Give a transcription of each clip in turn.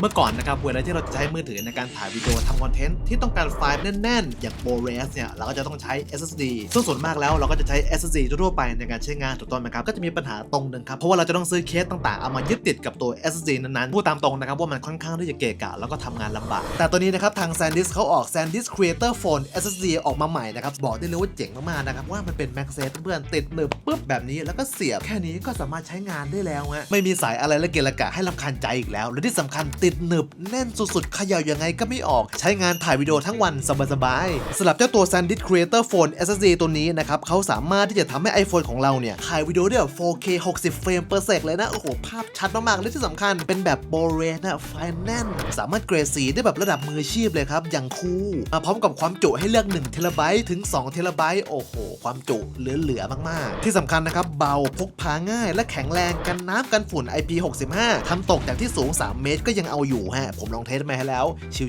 เมื่อก่อนนะครับเวลาที่เราจะใช้มือถือในการถ่ายวิดีโอทำคอนเทนต์ที่ต้องการไฟล์แน่นๆ อย่าง ProRes เนี่ย เราก็จะต้องใช้ SSD ซึ่งส่วนมากแล้วเราก็จะใช้ SSD ทั่วไปในการใช้งานถูกต้องไหมครับ ก็จะมีปัญหาตรงหนึ่งครับ เพราะว่าเราจะต้องซื้อเคสต่างๆ เอามายึดติดกับตัว SSD นั้นๆ พูดตามตรงนะครับว่ามันค่อนข้างที่จะเกะกะ แล้วก็ทำงานลำบาก แต่ตัวนี้นะครับทาง SanDisk เขาออก SanDisk Creator Phone SSD ออกมาใหม่นะครับบอกได้เลยว่าเจ๋งมากๆนะครับว่ามันเป็น MagSafe เพื่อนติดหนึบปุ๊บแบบนี้แล้วก็เสียบแค่นี้ก็สามารถใช้งานได้แล้วฮะไม่มีสายอะไรละเกะละกะให้ลำคาญใจอีกแล้วและที่สำคัญติดหนึบแน่นสุดๆเขย่ายังไงก็ไม่ออก ใช้งานถ่ายวิดีโอทั้งวันสบายๆสำหรับเจ้าตัว SanDisk Creator Phone SSD ตัวนี้นะครับเขาสามารถที่จะทำให้ iPhone ของเราเนี่ยถ่ายวิดีโอได้แบบ 4K 60 เฟรมเปอร์เซกเลยนะ โอ้โห ภาพชัดมากๆ และที่สำคัญเป็นแบบโบเรนะไฟแน่น สามารถเกรดสีได้แบบระดับมืออาชีพเลยครับ อย่างคูลมาพร้อมกับความจุให้เลือก1เทราไบต์ถึง2เทราไบต์โอ้โห ความจุเหลือๆมากๆ ที่สำคัญนะครับ เบาพกพาง่าย และแข็งแรงกันน้ำกันฝุ่น IP65 ทำตกจากที่สูง 3 เมตรก็ยังเอาอยู่ฮะ ผมลองเทสมาให้แล้ว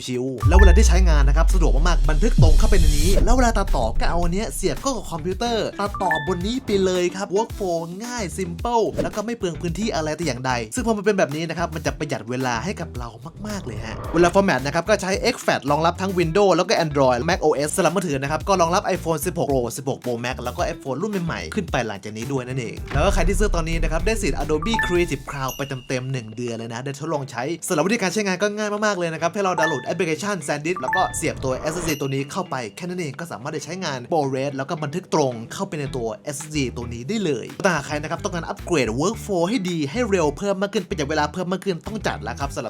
ชิวๆแล้วเวลาที่ใช้งานนะครับสะดวกมากๆบันทึกตรงเข้าไปในนี้ แล้วเวลาตัดต่อก็เอาอันเนี้ยเสียบเข้ากับคอมพิวเตอร์ตัดต่อบนนี้ไปเลยครับ workflow ง่าย simple แล้วก็ไม่เปลืองพื้นที่อะไรแต่อย่างใด ซึ่งพอมันเป็นแบบนี้นะครับมันจะประหยัดเวลาให้กับเรามากๆเลยฮะเวลา format นะครับก็ใช้ exFAT รองรับทั้ง Windows แล้วก็ Android Mac OS สำหรับมือถือนะครับก็รองรับ iPhone 16 Pro 16 Pro Max แล้วก็ iPhone รุ่นใหม่ๆขึ้นไปหลังจากนี้ด้วยนั่นเอง แล้วก็ใครที่ซื้อตอนนี้นะครับได้สิทธิ์ Adobe Creative Cloud ไปเต็มๆ1เดือนเลยนะได้ทดลองใช้สำหรับวิธีการใช้งานก็ง่ายมากๆเลยนะครับให้เราดาวน์โหลดแอปพลิเคชัน SanDisk แล้วก็เสียบตัว SSD ตัวนี้เข้าไปแค่นั้นเองก็สามารถได้ใช้งาน ProRes แล้วก็บันทึกตรงเข้าไปในตัว SSD ตัวนี้ได้เลยแต่หากใครนะครับต้องการอัปเกรด workflow ให้ดีให้เร็วเพิ่มมากขึ้นประหยัดเวลาเพิ่มมากขึ้นต้องจัดแล้วครับสำหรับ